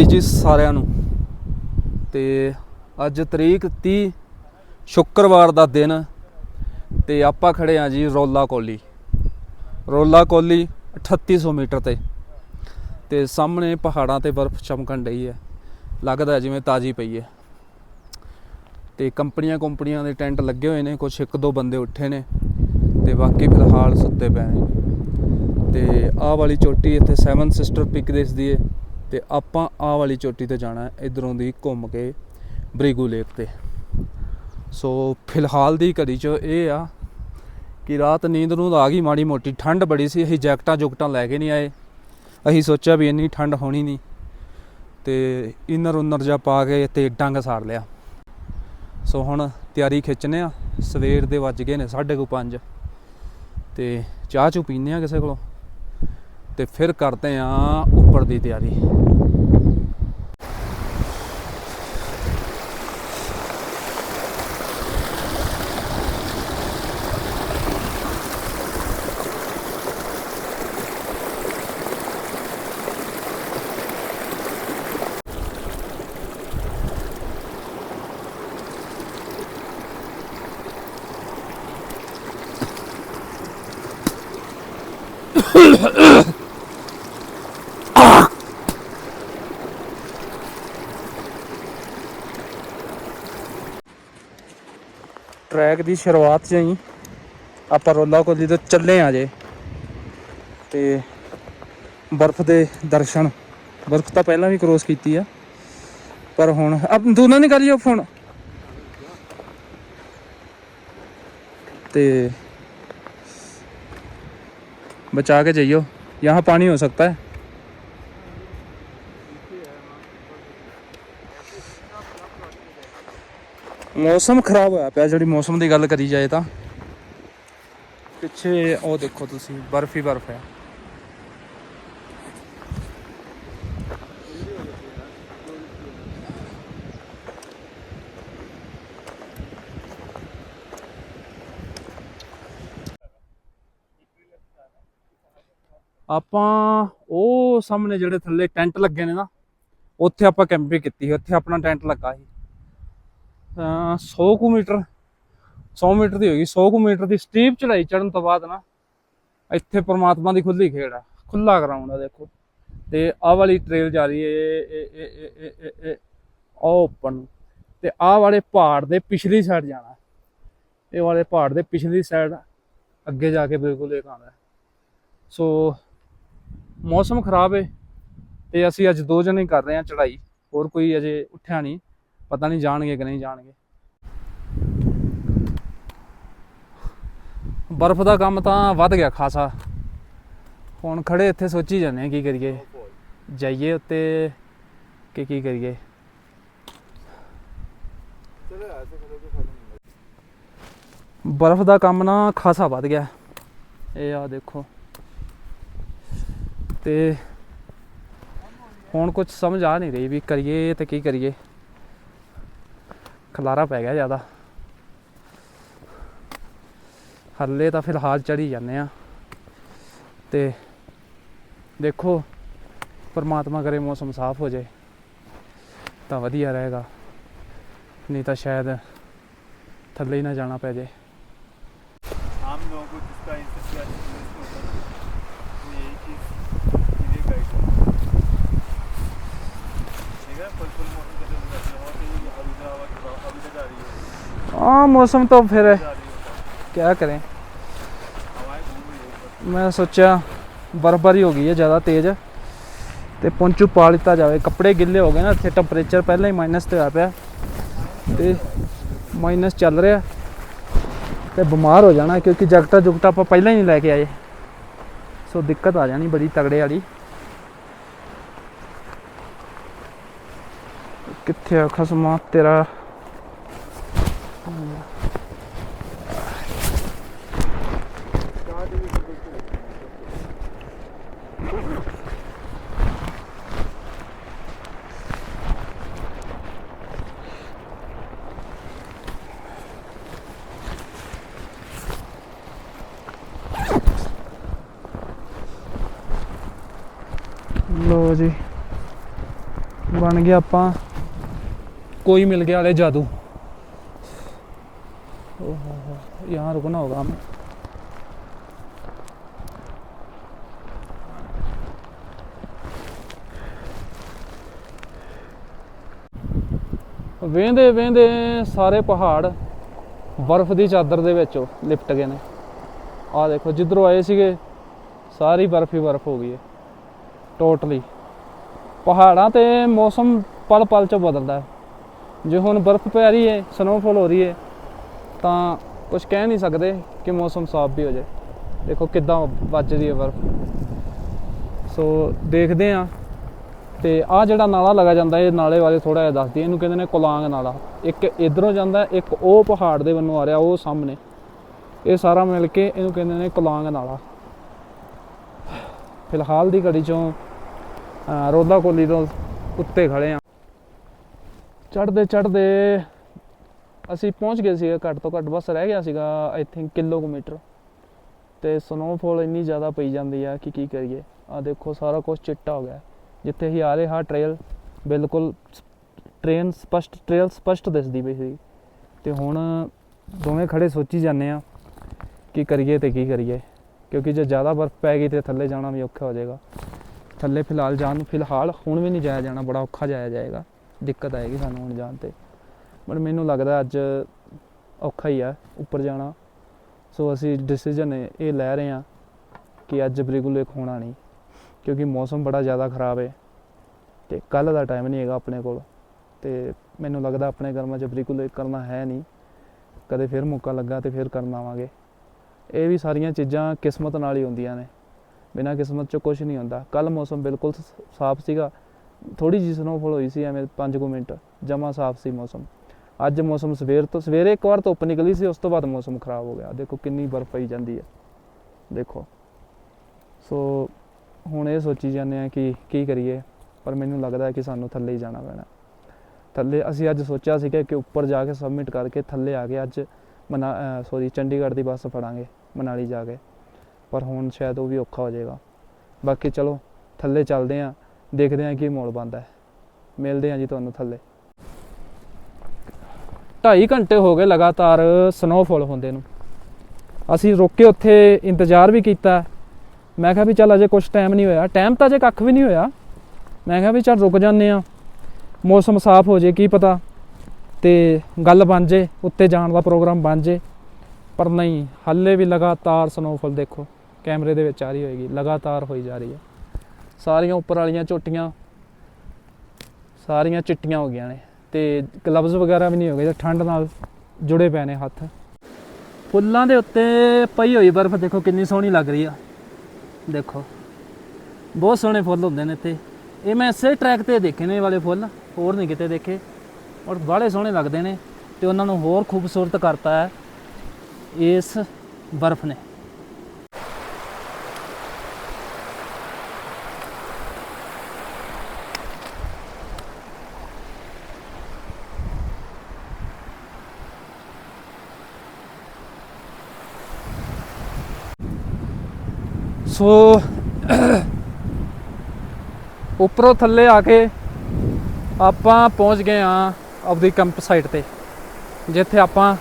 ਬਾਈ ਜੀ ਸਾਰਿਆਂ ਨੂੰ। ਤੇ ਅੱਜ ਤਰੀਕ 30 ਸ਼ੁੱਕਰਵਾਰ ਦਾ ਦਿਨ ਤੇ ਆਪਾਂ ਖੜੇ ਆ ਜੀ ਰੋਲਾ ਕੋਲੀ। ਰੋਲਾ ਕੋਲੀ 3800 ਮੀਟਰ ਤੇ। ਤੇ ਸਾਹਮਣੇ ਪਹਾੜਾਂ ਤੇ ਬਰਫ਼ ਚਮਕਣ ਡਈ ਹੈ। ਲੱਗਦਾ ਜਿਵੇਂ ਤਾਜੀ ਪਈ ਹੈ। ਤੇ ਕੰਪਨੀਆਂ ਕੰਪਨੀਆਂ ਦੇ ਟੈਂਟ ਲੱਗੇ ਹੋਏ ਨੇ ਕੁਝ ਇੱਕ ਦੋ ਬੰਦੇ ਉੱਠੇ ਨੇ ਤੇ ਬਾਕੀ ਫਿਲਹਾਲ ਸੁੱਤੇ ਪਏ ਨੇ। ਤੇ ਆਹ ਵਾਲੀ ਚੋਟੀ ਇੱਥੇ 7 ਸਿਸਟਰ ਪਿਕ ਦਿਸਦੀ ਹੈ ਤੇ ਆਪਾਂ ਆਹ ਵਾਲੀ ਚੋਟੀ ਤੇ ਜਾਣਾ ਹੈ, ਇਧਰੋਂ ਦੀ ਘੁੰਮ ਕੇ ਬਰੀਗੂ ਲੇਕ ਤੇ। ਸੋ ਫਿਲਹਾਲ ਦੀ ਘੜੀ ਚ ਇਹ ਆ ਕਿ ਰਾਤ ਨੀਂਦ ਨੂੰ ਆ ਗਈ ਮਾੜੀ ਮੋਟੀ, ਠੰਡ ਬੜੀ ਸੀ, ਅਸੀਂ ਜੈਕਟਾਂ ਜੁਕਟਾਂ ਲੈ ਕੇ ਨਹੀਂ ਆਏ। ਅਸੀਂ ਸੋਚਿਆ ਵੀ ਇੰਨੀ ਠੰਡ ਹੋਣੀ ਨਹੀਂ ਤੇ ਇਨਰ ਉਨਰ ਜਾ ਪਾ ਕੇ ਤੇ ਡੰਗ ਸਾੜ ਲਿਆ। ਸੋ ਹੁਣ ਤਿਆਰੀ ਖਿੱਚਨੇ ਆ, ਸਵੇਰ ਦੇ ਵੱਜ ਗਏ ਨੇ 5:30 ਤੇ ਚਾਹ ਚੂ ਪੀਨੇ ਆ ਕਿਸੇ ਕੋਲੋਂ? ਤੇ ਫਿਰ ਕਰਦੇ ਆ ਉੱਪਰ ਦੀ ਤਿਆਰੀ। ਟਰੈਕ ਦੀ ਸ਼ੁਰੂਆਤ 'ਚ ਹੀ ਆਪਾਂ ਰੋਲਾ ਕੋਲੀ ਤੋਂ ਚੱਲੇ ਆ ਜੇ ਤੇ ਬਰਫ਼ ਦੇ ਦਰਸ਼ਨ ਬਰਫ਼ ਤਾਂ ਪਹਿਲਾਂ ਵੀ ਕ੍ਰੋਸ ਕੀਤੀ ਆ ਪਰ ਹੁਣ ਅਬ ਦੋਨਾਂ ਨੇ ਕਰਿਓ ਫੋਨ ਤੇ बचा के जाइयो यहाँ पानी हो सकता है ਮੌਸਮ ਖਰਾਬ ਹੋਇਆ ਪਿਆ, ਜਿਹੜੀ ਮੌਸਮ ਦੀ ਗੱਲ ਕਰੀ ਜਾਏ ਤਾਂ। ਪਿੱਛੇ ਉਹ ਦੇਖੋ ਤੁਸੀਂ, ਬਰਫ ਹੀ ਬਰਫ ਹੈ। ਆਪਾਂ ਉਹ ਸਾਹਮਣੇ ਜਿਹੜੇ ਥੱਲੇ ਟੈਂਟ ਲੱਗੇ ਨੇ ਨਾ, ਉੱਥੇ ਆਪਾਂ ਕੈਂਪਿੰਗ ਕੀਤੀ ਸੀ, ਉੱਥੇ ਆਪਣਾ ਟੈਂਟ ਲੱਗਾ ਸੀ। ਤਾਂ 100 ਕੁ ਮੀਟਰ 100 ਮੀਟਰ ਦੀ ਹੋਗੀ 100 ਕੁ ਮੀਟਰ ਦੀ ਸਟੀਪ ਚੜਾਈ ਚੜਨ ਤੋਂ ਬਾਅਦ ਨਾ, ਇੱਥੇ ਪਰਮਾਤਮਾ ਦੀ ਖੁੱਲੀ ਖੇਡ ਆ ਖੁੱਲਾ ਗਰਾਊਂਡ ਆ ਦੇਖੋ। ਤੇ ਆਹ ਵਾਲੀ ਟ੍ਰੇਲ ਜਾ ਰਹੀ ਏ ਇਹ ਓਪਨ ਤੇ ਆਹ ਵਾਲੇ ਪਹਾੜ ਦੇ ਪਿਛਲੀ ਸਾਈਡ ਜਾਣਾ। ਇਹ ਵਾਲੇ ਪਹਾੜ ਦੇ ਪਿਛਲੀ ਸਾਈਡ ਅੱਗੇ ਜਾ ਕੇ ਬਿਲਕੁਲ ਇੱਕ ਆਉਂਦਾ ਸੋ, ਮੌਸਮ ਖਰਾਬ ਏ, ਤੇ ਅਸੀਂ ਅੱਜ ਦੋ ਜਣੇ ਕਰ ਰਹੇ ਹਾਂ ਚੜਾਈ ਹੋਰ ਕੋਈ ਅਜੇ ਉੱਠਿਆ ਨਹੀਂ। ਪਤਾ ਨਹੀਂ ਜਾਣਗੇ ਕਿ ਨਹੀਂ ਜਾਣਗੇ। ਬਰਫ਼ ਦਾ ਕੰਮ ਤਾਂ ਵੱਧ ਗਿਆ ਖਾਸਾ। ਹੁਣ ਖੜੇ ਇੱਥੇ ਸੋਚੀ ਜਾਂਦੇ ਆ ਕੀ ਕਰੀਏ। ਜਾਈਏ ਉੱਤੇ ਕਿ ਕੀ ਕਰੀਏ। ਬਰਫ਼ ਦਾ ਕੰਮ ਨਾ ਖਾਸਾ ਵੱਧ ਗਿਆ। ਇਹ ਆ ਦੇਖੋ। ਤੇ ਹੁਣ ਕੁਝ ਸਮਝ ਆ ਨਹੀਂ ਰਹੀ ਵੀ ਕਰੀਏ ਤੇ ਕੀ ਕਰੀਏ। ਖਲਾਰਾ ਪੈ ਗਿਆ ਜ਼ਿਆਦਾ। ਹੱਲੇ ਤਾਂ ਫਿਲਹਾਲ ਚੜੀ ਜਾਂਦੇ ਆ ਤੇ ਦੇਖੋ, ਪਰਮਾਤਮਾ ਕਰੇ ਮੌਸਮ ਸਾਫ਼ ਹੋ ਜਾਏ, ਤਾਂ ਵਧੀਆ ਰਹੇਗਾ। ਨਹੀਂ ਤਾਂ ਸ਼ਾਇਦ ਥੱਲੇ ਹੀ ਨਾ ਜਾਣਾ ਪੈ ਜਾਏ। ਆਮ ਲੋਗੋ ਜਿਸ ਦਾ है हाँ मौसम तो फिर आ रही है क्या करें हवाएं घूम रही है ऊपर ਮੈਂ ਸੋਚਿਆ ਬਰਫ਼ਬਾਰੀ ਹੋ ਗਈ ਹੈ ਜ਼ਿਆਦਾ ਤੇਜ਼ ਤੇ ਪੌਂਚੂ ਪਾ ਲਿੱਤਾ ਜਾਵੇ ਕੱਪੜੇ ਗਿੱਲੇ ਹੋ ਗਏ ਨਾ ਇੱਥੇ ਟੈਂਪਰੇਚਰ ਪਹਿਲਾਂ ਹੀ ਮਾਈਨਸ ਤੇ ਹੋਇਆ ਪਿਆ ਤੇ ਮਾਈਨਸ ਚੱਲ ਰਿਹਾ ਤੇ ਬਿਮਾਰ ਹੋ ਜਾਣਾ ਕਿਉਂਕਿ ਜੈਕਟਾਂ ਜੁਕਟਾਂ ਆਪਾਂ ਪਹਿਲਾਂ ਹੀ ਨਹੀਂ ਲੈ ਕੇ ਆਏ ਸੋ ਦਿੱਕਤ ਆ ਜਾਣੀ ਬੜੀ ਤਗੜੇ ਵਾਲੀ ਕਿੱਥੇ ਆ ਖਸਮਾ ਤੇਰਾ ਲੋ ਜੀ ਬਣ ਗਿਆ ਆਪਾਂ। ਕੋਈ ਮਿਲ ਗਿਆ ਵਾਲੇ ਜਾਦੂ। यहाँ रुकना होगा हमें ਵੇਂਦੇ ਵੇਂਦੇ ਸਾਰੇ ਪਹਾੜ ਬਰਫ਼ ਦੀ ਚਾਦਰ ਦੇ ਵਿੱਚ ਲਿਪਟ ਗਏ ਨੇ ਆਹ ਦੇਖੋ ਜਿੱਧਰੋਂ ਆਏ ਸੀਗੇ ਸਾਰੀ ਬਰਫ਼ ਹੀ ਬਰਫ਼ ਹੋ ਗਈ ਹੈ ਟੋਟਲੀ ਪਹਾੜਾਂ ਤੇ ਮੌਸਮ ਪਲ ਪਲ ਚ ਬਦਲਦਾ ਹੈ ਜੇ ਹੁਣ ਬਰਫ਼ ਪੈ ਰਹੀ ਹੈ ਸਨੋਫਾਲ ਹੋ ਰਹੀ ਹੈ ਤਾਂ ਕੁਝ ਕਹਿ ਨਹੀਂ ਸਕਦੇ ਕਿ ਮੌਸਮ ਸਾਫ਼ ਵੀ ਹੋ ਜਾਏ। ਦੇਖੋ ਕਿੱਦਾਂ ਵੱਜਦੀ ਹੈ ਬਰਫ਼। ਸੋ ਦੇਖਦੇ ਆ ਤੇ ਆ ਜਿਹੜਾ ਨਾਲਾ ਲਗਾ ਜਾਂਦਾ, ਇਹ ਨਾਲੇ ਬਾਰੇ ਥੋੜਾ ਜਿਹਾ ਦੱਸਦੀ। ਇਹਨੂੰ ਕਹਿੰਦੇ ਨੇ ਕੋਲਾਂਗ ਨਾਲਾ। ਇੱਕ ਇਧਰੋਂ ਜਾਂਦਾ, ਇੱਕ ਉਹ ਪਹਾੜ ਦੇ ਵੱਲੋਂ ਆ ਰਿਹਾ, ਉਹ ਸਾਹਮਣੇ। ਇਹ ਸਾਰਾ ਮਿਲ ਕੇ ਇਹਨੂੰ ਕਹਿੰਦੇ ਨੇ ਕੁਲਾਂਗ ਨਾਲਾ। ਫਿਲਹਾਲ ਦੀ ਘੜੀ ਚੋਂ, ਅਹ ਰੋਦਾ ਕੋਲੀ ਤੋਂ ਉੱਤੇ ਖੜੇ ਆ ਚੜਦੇ ਚੜਦੇ ਅਸੀਂ ਪਹੁੰਚ ਗਏ ਸੀਗੇ, ਘੱਟ ਤੋਂ ਘੱਟ ਬਸ ਰਹਿ ਗਿਆ ਸੀਗਾ ਆਈ ਥਿੰਕ ਕਿਲੋਮੀਟਰ। ਤੇ ਸਨੋਫਾਲ ਇੰਨੀ ਜ਼ਿਆਦਾ ਪਈ ਜਾਂਦੀ ਆ ਕਿ ਕੀ ਕਰੀਏ। ਆ ਦੇਖੋ, ਸਾਰਾ ਕੁਝ ਚਿੱਟਾ ਹੋ ਗਿਆ। ਜਿੱਥੇ ਹੀ ਆ ਰਿਹਾ ਟ੍ਰੇਲ ਬਿਲਕੁਲ ਟ੍ਰੇਨ ਸਪਸ਼ਟ ਟ੍ਰੇਲ ਸਪਸ਼ਟ ਦਿਸਦੀ ਪਈ ਸੀ ਤੇ ਹੁਣ ਦੋਵੇਂ ਖੜੇ ਸੋਚੀ ਜਾਂਦੇ ਆ ਕੀ ਕਰੀਏ ਤੇ ਕੀ ਕਰੀਏ। ਕਿਉਂਕਿ ਜੇ ਜ਼ਿਆਦਾ ਬਰਫ਼ ਪੈ ਗਈ ਤੇ ਥੱਲੇ ਜਾਣਾ ਵੀ ਔਖਾ ਹੋ ਜਾਏਗਾ। ਥੱਲੇ ਫਿਲਹਾਲ ਜਾਣ ਨੂੰ ਫਿਲਹਾਲ ਹੁਣ ਵੀ ਨਹੀਂ ਜਾਇਆ ਜਾਣਾ, ਬੜਾ ਔਖਾ ਜਾਇਆ ਜਾਏਗਾ। ਦਿੱਕਤ ਆਏਗੀ ਸਾਨੂੰ ਹੁਣ ਜਾਣ ਤੇ। ਪਰ ਮੈਨੂੰ ਲੱਗਦਾ ਅੱਜ ਔਖਾ ਹੀ ਆ ਉੱਪਰ ਜਾਣਾ। ਸੋ ਅਸੀਂ ਡਿਸੀਜਨ ਇਹ ਲੈ ਰਹੇ ਹਾਂ ਕਿ ਅੱਜ ਬ੍ਰਿਗੁਲੇਕ ਹੋਣਾ ਨਹੀਂ। ਕਿਉਂਕਿ ਮੌਸਮ ਬੜਾ ਜ਼ਿਆਦਾ ਖਰਾਬ ਹੈ ਤੇ ਕੱਲ ਦਾ ਟਾਈਮ ਨਹੀਂ ਹੈਗਾ ਆਪਣੇ ਕੋਲ। ਤੇ ਮੈਨੂੰ ਲੱਗਦਾ ਆਪਣੇ ਕਰਮਾਂ 'ਚ ਬ੍ਰਿਗੁਲੇਕ ਕਰਨਾ ਹੈ ਨਹੀਂ। ਕਦੇ ਫਿਰ ਮੌਕਾ ਲੱਗਾ ਤੇ ਫਿਰ ਕਰਨ ਆਵਾਂਗੇ। ਇਹ ਵੀ ਸਾਰੀਆਂ ਚੀਜ਼ਾਂ ਕਿਸਮਤ ਨਾਲ ਹੀ ਹੁੰਦੀਆਂ ਨੇ। ਬਿਨਾਂ ਕਿਸਮਤ 'ਚ ਕੁਝ ਨਹੀਂ ਹੁੰਦਾ। ਕੱਲ ਮੌਸਮ ਬਿਲਕੁਲ ਸ- ਸਾਫ਼ ਸੀਗਾ। ਥੋੜੀ ਜਿਹੀ ਸਨੋਫਾਲ ਹੋਈ ਸੀ ਐਵੇਂ 5 ਮਿੰਟ। ਜਮਾ ਸਾਫ਼ ਸੀ ਮੌਸਮ। ਅੱਜ ਮੌਸਮ ਸਵੇਰ ਤੋਂ, ਸਵੇਰੇ ਇੱਕ ਵਾਰ ਧੁੱਪ ਨਿਕਲੀ ਸੀ, ਉਸ ਤੋਂ ਬਾਅਦ ਮੌਸਮ ਖਰਾਬ ਹੋ ਗਿਆ। ਦੇਖੋ ਕਿੰਨੀ ਬਰਫ਼ ਪਈ ਜਾਂਦੀ ਹੈ। ਦੇਖੋ। ਸੋ ਹੁਣ ਇਹ ਸੋਚੀ ਜਾਂਦੇ ਆ ਕਿ ਕੀ ਕਰੀਏ, ਪਰ ਮੈਨੂੰ ਲੱਗਦਾ ਕਿ ਸਾਨੂੰ ਥੱਲੇ ਹੀ ਜਾਣਾ ਪੈਣਾ। ਥੱਲੇ ਅਸੀਂ ਅੱਜ ਸੋਚਿਆ ਸੀ ਕਿ ਉੱਪਰ ਜਾ ਕੇ ਸਬਮਿਟ ਕਰਕੇ ਥੱਲੇ ਆ ਕੇ ਅੱਜ ਮਨਾ ਸੋਰੀ ਚੰਡੀਗੜ੍ਹ ਦੀ ਬੱਸ ਫੜਾਂਗੇ, ਮਨਾਲੀ ਜਾ ਕੇ। ਪਰ ਹੁਣ ਸ਼ਾਇਦ ਉਹ ਵੀ ਔਖਾ ਹੋ ਜਾਏਗਾ। ਬਾਕੀ ਚਲੋ, ਥੱਲੇ ਚੱਲਦੇ ਆ ਦੇਖਦੇ ਆ ਕੀ ਮੋੜ ਬੰਦਾ ਹੈ। ਮਿਲਦੇ ਆ ਜੀ ਤੁਹਾਨੂੰ ਥੱਲੇ। 2.5 ਘੰਟੇ ਹੋ ਗਏ ਲਗਾਤਾਰ ਸਨੋਫਾਲ ਹੁੰਦੇ ਨੂੰ। ਅਸੀਂ ਰੁਕ ਕੇ ਉੱਥੇ ਇੰਤਜ਼ਾਰ ਵੀ ਕੀਤਾ। ਮੈਂ ਕਿਹਾ ਵੀ ਚੱਲ ਅਜੇ ਕੁਝ ਟਾਈਮ ਨਹੀਂ ਹੋਇਆ। ਟਾਈਮ ਤਾਂ ਅਜੇ ਕੱਖ ਵੀ ਨਹੀਂ ਹੋਇਆ। ਮੈਂ ਕਿਹਾ ਵੀ ਚੱਲ ਰੁਕ ਜਾਂਦੇ ਆ ਮੌਸਮ ਸਾਫ਼ ਹੋ ਜੇ ਕੀ ਪਤਾ। ਤੇ ਗੱਲ ਬਣ ਜੇ, ਉੱਤੇ ਜਾਣ ਦਾ ਪ੍ਰੋਗਰਾਮ ਬਣ ਜੇ। ਪਰ ਨਹੀਂ, ਹੱਲੇ ਵੀ ਲਗਾਤਾਰ ਸਨੋਫਾਲ ਦੇਖੋ। ਕੈਮਰੇ ਦੇ ਵਿੱਚ ਆ ਰਹੀ ਹੋਏਗੀ। ਲਗਾਤਾਰ ਹੋਈ ਜਾ ਰਹੀ ਹੈ। ਸਾਰੀਆਂ ਉੱਪਰ ਵਾਲੀਆਂ ਚੋਟੀਆਂ ਸਾਰੀਆਂ ਚਿੱਟੀਆਂ ਹੋ ਗਈਆਂ ਨੇ। ਤੇ ਗਲਵਜ਼ ਵਗੈਰਾ ਵੀ ਨਹੀਂ ਹੋ ਗਏ ਠੰਡ ਨਾਲ ਜੁੜੇ ਪਏ ਨੇ ਹੱਥ। ਫੁੱਲਾਂ ਦੇ ਉੱਤੇ ਪਈ ਹੋਈ ਬਰਫ਼ ਦੇਖੋ ਕਿੰਨੀ ਸੋਹਣੀ ਲੱਗ ਰਹੀ ਆ। ਦੇਖੋ, ਬਹੁਤ ਸੋਹਣੇ ਫੁੱਲ ਹੁੰਦੇ ਨੇ ਇੱਥੇ। ਇਹ ਮੈਂ ਇਸੇ ਟਰੈਕ ਤੇ ਦੇਖੇ ਨੇ ਵਾਲੇ ਫੁੱਲ, ਹੋਰ ਨਹੀਂ ਕਿਤੇ ਦੇਖੇ। ਔਰ ਬੜੇ ਸੋਹਣੇ ਲੱਗਦੇ ਨੇ ਤੇ ਉਹਨਾਂ ਨੂੰ ਹੋਰ ਖੂਬਸੂਰਤ ਕਰਤਾ ਹੈ ਇਸ ਬਰਫ਼ ਨੇ। ਸੋ ਉੱਪਰੋਂ ਥੱਲੇ ਆ ਕੇ ਆਪਾਂ ਪਹੁੰਚ ਗਏ ਆ ਆਪਦੀ ਕੈਂਪ ਸਾਈਟ ਤੇ, ਜਿੱਥੇ ਆਪਾਂ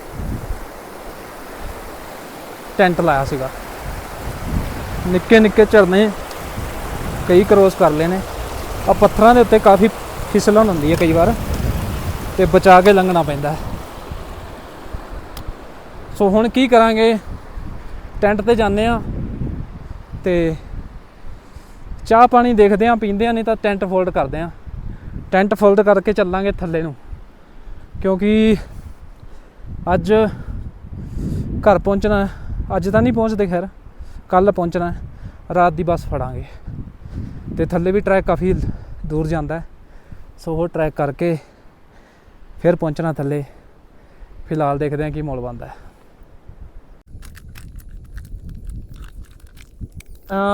ਟੈਂਟ ਲਾਇਆ ਸੀਗਾ। ਨਿੱਕੇ ਨਿੱਕੇ ਝਰਨੇ ਕਈ ਕਰੋਸ ਕਰ ਲਏ ਨੇ। ਆ ਪੱਥਰਾਂ ਦੇ ਉੱਤੇ ਕਾਫੀ ਫਿਸਲਣ ਹੁੰਦੀ ਹੈ ਕਈ ਵਾਰ ਤੇ ਬਚਾ ਕੇ ਲੰਘਣਾ ਪੈਂਦਾ ਸੋ ਹੁਣ ਕੀ ਕਰਾਂਗੇ? ਟੈਂਟ ਤੇ ਜਾਂਦੇ ਆ ਤੇ ਚਾਹ ਪਾਣੀ ਦੇਖਦੇ ਆ, ਪੀਂਦੇ ਆ, ਨਹੀਂ ਤਾਂ ਟੈਂਟ ਫੋਲਡ ਕਰਦੇ ਆ। ਟੈਂਟ ਫੋਲਡ ਕਰਕੇ ਚੱਲਾਂਗੇ ਥੱਲੇ ਨੂੰ। ਕਿਉਂਕਿ ਅੱਜ ਘਰ ਪਹੁੰਚਣਾ ਅੱਜ ਤਾਂ ਨਹੀਂ ਪਹੁੰਚਦੇ ਖੈਰ, ਕੱਲ ਪਹੁੰਚਣਾ ਰਾਤ ਦੀ ਬੱਸ ਫੜਾਂਗੇ। ਤੇ ਥੱਲੇ ਵੀ ਟਰੈਕ ਕਾਫੀ ਦੂਰ ਜਾਂਦਾ ਸੋ ਉਹ ਟਰੈਕ ਕਰਕੇ ਫਿਰ ਪਹੁੰਚਣਾ ਥੱਲੇ। ਫਿਲਹਾਲ ਦੇਖਦੇ ਆ ਕੀ ਮੋਲ ਬੰਦਾ ਹੈ।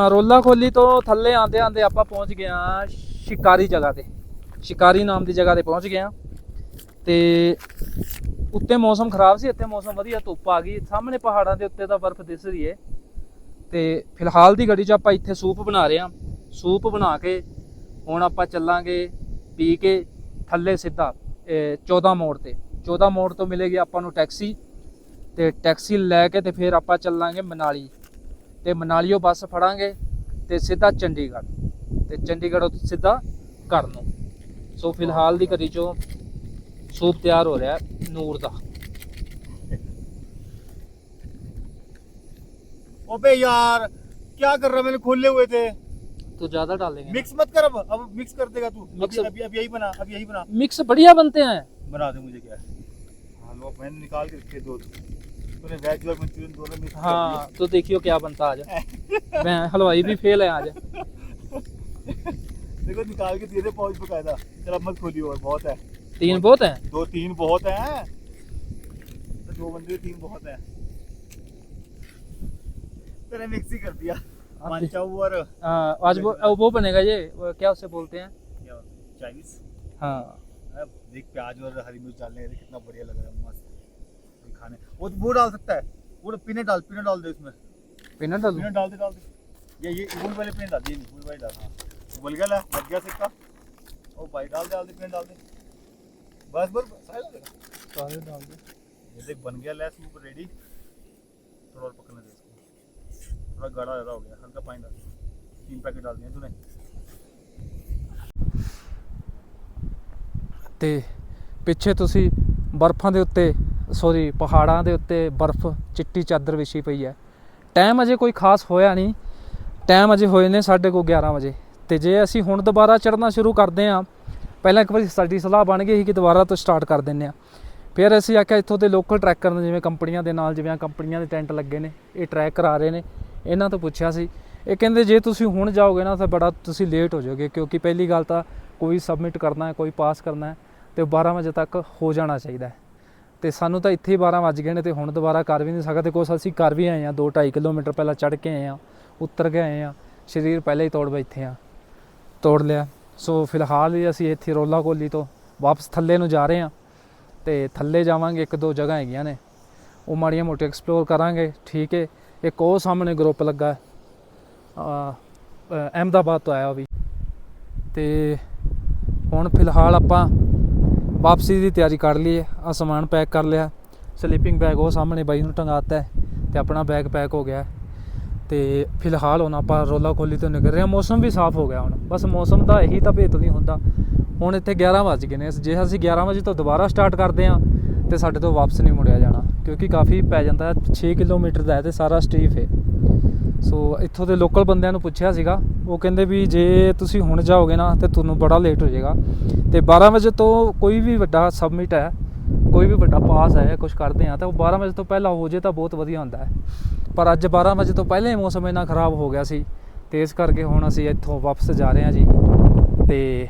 ਰੋਲਾ ਖੋਲੀ ਤੋਂ ਥੱਲੇ ਆਂਦੇ ਆਂਦੇ ਆਪਾਂ ਪਹੁੰਚ ਗਏ ਆ ਸ਼ਿਕਾਰੀ ਜਗ੍ਹਾ ਤੇ। ਸ਼ਿਕਾਰੀ ਨਾਮ ਦੀ ਜਗ੍ਹਾ ਤੇ ਪਹੁੰਚ ਗਏ ਆ ਤੇ ਉੱਤੇ ਮੌਸਮ ਖਰਾਬ ਸੀ, ਇੱਥੇ ਮੌਸਮ ਵਧੀਆ, ਧੁੱਪ ਆ ਗਈ। ਸਾਹਮਣੇ ਪਹਾੜਾਂ ਦੇ ਉੱਤੇ ਤਾਂ ਬਰਫ਼ ਦਿਸ ਰਹੀ ਹੈ। ਤੇ ਫਿਲਹਾਲ ਦੀ ਘੜੀ 'ਚ ਆਪਾਂ ਇੱਥੇ ਸੂਪ ਬਣਾ ਰਹੇ ਆ ਸੂਪ ਬਣਾ ਕੇ ਹੁਣ ਆਪਾਂ ਚੱਲਾਂਗੇ ਪੀ ਕੇ ਥੱਲੇ ਸਿੱਧਾ, ਇਹ 14 ਮੋੜ ਤੇ। 14 ਮੋੜ ਤੋਂ ਮਿਲੇਗੀ ਆਪਾਂ ਨੂੰ ਟੈਕਸੀ। ਤੇ ਟੈਕਸੀ ਲੈ ਕੇ ਤੇ ਫਿਰ ਆਪਾਂ ਚੱਲਾਂਗੇ ਮਨਾਲੀ। ਤੇ ਮਨਾਲੀਓ ਬੱਸ ਫੜਾਂਗੇ ਤੇ ਸਿੱਧਾ ਚੰਡੀਗੜ੍ਹ ਤੇ ਚੰਡੀਗੜ੍ਹੋਂ ਸਿੱਧਾ ਘਰ ਨੂੰ ਸੋ ਫਿਲਹਾਲ ਦੀ ਘੜੀ ਚੋਂ ਸੂਪ ਤਿਆਰ ਹੋ ਰਿਹਾ ਹੈ ਨੂਰ ਦਾ अबे यार क्या कर रहा है मैंने खोले हुए थे तो ज्यादा डालेंगे मिक्स मत कर अब अब मिक्स कर देगा तू Mix अभी अब- अभी अब यही बना अब यही बना मिक्स बढ़िया बनते हैं बना दे मुझे क्या है हलवा मैंने निकाल के रखे दो तूने वेज मंचूरियन दोनों मिक्स हाँ तो देखियो क्या बनता आज। मैं हलवाई भी फेल है आज। देखो निकाल के तेरे पहुँच बकायदा। चल मत खोलियो और बहुत है। तीन बहुत हैं? दो तीन बहुत है। तो दो बंदे तीन बहुत है। तेरे मिक्स ही कर दिया। मंचाऊ और आ, आज वो वो बनेगा ये क्या उसे बोलते हैं? चाइनीज़? हाँ। अब देख प्याज और हरी मिर्च डालने कितना बढ़िया लग रहा है मस्त। खाने वो वो डाल सकता है वो पीनट डाल पीनट डाल दे इसमें पीनट डालूं पीनट डाल दे डाल दे ये ये वही वाले पीनट डाल दिए नहीं वही वाले डाल हाँ उबल गया ला लग गया सिक्का ओ भाई डाल दे डाल दे पीनट डाल दे बस बस साइड लगा सारे डाल दो ये देख बन गया लैस सूप रेडी थोड़ा और पकने दे इसको थोड़ा गाढ़ा ज़्यादा हो गया हल्का पानी डाल दे। तीन पैकेट डाल दिए तूने ਤੇ ਪਿੱਛੇ ਤੁਸੀਂ ਬਰਫ਼ਾਂ ਦੇ ਉੱਤੇ ਸੌਰੀ, ਪਹਾੜਾਂ ਦੇ ਉੱਤੇ ਬਰਫ਼, ਚਿੱਟੀ ਚਾਦਰ ਵਿਛੀ ਪਈ ਹੈ। ਟਾਈਮ ਅਜੇ ਕੋਈ ਖਾਸ ਹੋਇਆ ਨਹੀਂ। ਟਾਈਮ ਅਜੇ ਹੋਏ ਨੇ ਸਾਡੇ ਕੋਲ 11 ਵਜੇ। ਤੇ ਜੇ ਅਸੀਂ ਹੁਣ ਦੁਬਾਰਾ ਚੜ੍ਹਨਾ ਸ਼ੁਰੂ ਕਰਦੇ ਹਾਂ, ਪਹਿਲਾਂ ਇੱਕ ਵਾਰੀ ਸਾਡੀ ਸਲਾਹ ਬਣ ਗਈ ਸੀ ਕਿ ਦੁਬਾਰਾ ਤੋਂ ਸਟਾਰਟ ਕਰ ਦਿੰਨੇ ਆ ਫਿਰ ਅਸੀਂ ਆਖਿਆ ਇੱਥੋਂ ਦੇ ਲੋਕਲ ਟਰੈਕਰ ਨੇ, ਜਿਵੇਂ ਕੰਪਨੀਆਂ ਦੇ ਨਾਲ, ਜਿਵੇਂ ਕੰਪਨੀਆਂ ਦੇ ਟੈਂਟ ਲੱਗੇ ਨੇ, ਇਹ ਟਰੈਕ ਕਰਾ ਰਹੇ ਨੇ। ਇਹਨਾਂ ਤੋਂ ਪੁੱਛਿਆ ਸੀ। ਇਹ ਕਹਿੰਦੇ, ਜੇ ਤੁਸੀਂ ਹੁਣ ਜਾਓਗੇ ਨਾ, ਤਾਂ ਬੜਾ ਤੁਸੀਂ ਲੇਟ ਹੋ ਜਾਓਗੇ, ਕਿਉਂਕਿ ਪਹਿਲੀ ਗੱਲ ਤਾਂ ਕੋਈ ਸਬਮਿਟ ਕਰਨਾ ਹੈ, ਕੋਈ ਪਾਸ ਕਰਨਾ ਹੈ, ਤੇ 12 ਵਜੇ ਤੱਕ ਹੋ ਜਾਣਾ ਚਾਹੀਦਾ ਹੈ। ਤੇ ਸਾਨੂੰ ਤਾਂ ਇੱਥੇ ਹੀ 12 ਵੱਜ ਗਏ ਨੇ ਤੇ ਹੁਣ ਦੁਬਾਰਾ ਕਰ ਵੀ ਨਹੀਂ ਸਕਦੇ। ਕੁਛ ਅਸੀਂ ਕਰ ਵੀ ਆਏ ਆ 2.5 ਕਿਲੋਮੀਟਰ ਪਹਿਲਾਂ ਚੜ੍ਹ ਕੇ ਆਏ ਆ ਉੱਤਰ ਕੇ ਆਏ ਆ ਸਰੀਰ ਪਹਿਲਾਂ ਹੀ ਤੋੜ ਬੈਠੇ ਆ ਤੋੜ ਲਿਆ। ਸੋ ਫਿਲਹਾਲ ਹੀ ਅਸੀਂ ਇੱਥੇ ਰੋਲਾ ਕੋਲੀ ਤੋਂ ਵਾਪਸ ਥੱਲੇ ਨੂੰ ਜਾ ਰਹੇ ਆ ਤੇ ਥੱਲੇ ਜਾਵਾਂਗੇ, ਇੱਕ ਦੋ ਜਗ੍ਹਾ ਹੈਗੀਆਂ ਨੇ। ਉਹ ਮਾੜੀਆਂ ਮੋਟੀਆਂ ਐਕਸਪਲੋਰ ਕਰਾਂਗੇ, ਠੀਕ ਹੈ। ਇੱਕ ਉਹ ਸਾਹਮਣੇ ਗਰੁੱਪ ਲੱਗਾ ਆ ਅਹਿਮਦਾਬਾਦ ਤੋਂ ਆਇਆ ਉਹ ਵੀ। ਤੇ ਹੁਣ ਫਿਲਹਾਲ ਆਪਾਂ ਵਾਪਸੀ ਦੀ ਤਿਆਰੀ ਕਰ ਲਈ ਹੈ ਆ ਸਮਾਨ ਪੈਕ ਕਰ ਲਿਆ। ਸਲੀਪਿੰਗ ਬੈਗ ਉਹ ਸਾਹਮਣੇ ਬਾਈ ਨੂੰ ਟੰਗਾਤਾ ਹੈ ਤੇ ਆਪਣਾ ਬੈਗ ਪੈਕ ਹੋ ਗਿਆ ਹੈ। ਤੇ ਫਿਲਹਾਲ ਹੁਣ ਆਪਾਂ ਰੋਲਾ ਕੋਲੀ ਤੋਂ ਨਿਕਲ ਰਹੇ ਹਾਂ। ਮੌਸਮ ਵੀ ਸਾਫ਼ ਹੋ ਗਿਆ ਹੁਣ। ਬਸ ਮੌਸਮ ਦਾ ਇਹੀ ਤਾਂ ਭੇਤ ਨਹੀਂ ਹੁੰਦਾ। ਹੁਣ ਇੱਥੇ 11 ਵੱਜ ਗਏ ਨੇ। ਜੇ ਅਸੀਂ 11 ਵਜੇ ਤੋਂ ਦੁਬਾਰਾ ਸਟਾਰਟ ਕਰਦੇ ਹਾਂ, ਤੇ ਸਾਡੇ ਤੋਂ ਵਾਪਸ ਨਹੀਂ ਮੁੜਿਆ ਜਾਣਾ। ਕਿਉਂਕਿ ਕਾਫੀ ਪੈ ਜਾਂਦਾ ਹੈ। 6 ਕਿਲੋਮੀਟਰ ਦਾ ਹੈ ਤੇ ਸਾਰਾ ਸਟੀਫ ਹੈ। ਸੋ ਇੱਥੋਂ ਦੇ ਲੋਕਲ ਬੰਦਿਆਂ ਨੂੰ ਪੁੱਛਿਆ ਸੀਗਾ ਉਹ ਕਹਿੰਦੇ ਵੀ ਜੇ ਤੁਸੀਂ ਹੁਣ ਜਾਓਗੇ ਨਾ ਤੇ ਤੁਹਾਨੂੰ ਬੜਾ ਲੇਟ ਹੋ ਜਾਏਗਾ। ਤੇ 12 ਵਜੇ ਤੋਂ ਕੋਈ ਵੀ ਵੱਡਾ ਸਬਮਿਟ ਹੈ, ਕੋਈ ਵੀ ਵੱਡਾ ਪਾਸ ਹੈ ਕੁਝ ਕਰਦੇ ਆ ਤਾਂ ਉਹ 12 ਵਜੇ ਤੋਂ ਪਹਿਲਾਂ ਹੋ ਜੇ ਤਾਂ ਬਹੁਤ ਵਧੀਆ ਹੁੰਦਾ ਹੈ। ਪਰ ਅੱਜ 12 ਵਜੇ ਤੋਂ ਪਹਿਲਾਂ ਹੀ ਮੌਸਮ ਇੰਨਾ ਖਰਾਬ ਹੋ ਗਿਆ ਸੀ ਤੇ ਇਸ ਕਰਕੇ ਹੁਣ ਅਸੀਂ ਇੱਥੋਂ ਵਾਪਸ ਜਾ ਰਹੇ ਹਾਂ ਜੀ। ਤੇ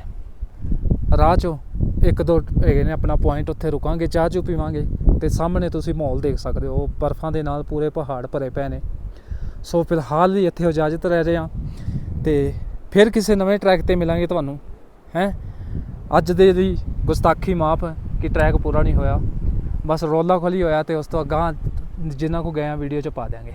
ਰਾਹ 'ਚੋਂ ਇੱਕ ਦੋ ਹੈਗੇ ਨੇ ਆਪਣਾ ਪੁਆਇੰਟ ਉੱਥੇ ਰੁਕਾਂਗੇ, ਚਾਹ ਚੂ ਪੀਵਾਂਗੇ ਤੇ ਸਾਹਮਣੇ ਤੁਸੀਂ ਮਾਹੌਲ ਦੇਖ ਸਕਦੇ ਹੋ ਬਰਫ਼ਾਂ ਦੇ ਨਾਲ ਪੂਰੇ ਪਹਾੜ ਭਰੇ ਪਏ ਨੇ। ਸੋ ਫਿਲਹਾਲ ਲਈ ਇੱਥੇ ਇਜਾਜ਼ਤ ਰਹਿ ਰਹੇ ਹਾਂ। ਤੇ ਫਿਰ ਕਿਸੇ ਨਵੇਂ ਟਰੈਕ ਤੇ ਮਿਲਾਂਗੇ ਤੁਹਾਨੂੰ, ਹੈ? ਅੱਜ ਦੇ ਲਈ ਗੁਸਤਾਖੀ ਮਾਫ ਕਿ ਟਰੈਕ ਪੂਰਾ ਨਹੀਂ ਹੋਇਆ। ਬਸ ਰੋਲਾ ਖੋਲੀ ਹੋਇਆ ਤੇ ਉਸ ਤੋਂ ਅਗਾਂਹ ਜਿੰਨਾ ਕੋ ਗਏ ਆ, ਵੀਡੀਓ ਚ ਪਾ ਦਿਆਂਗੇ।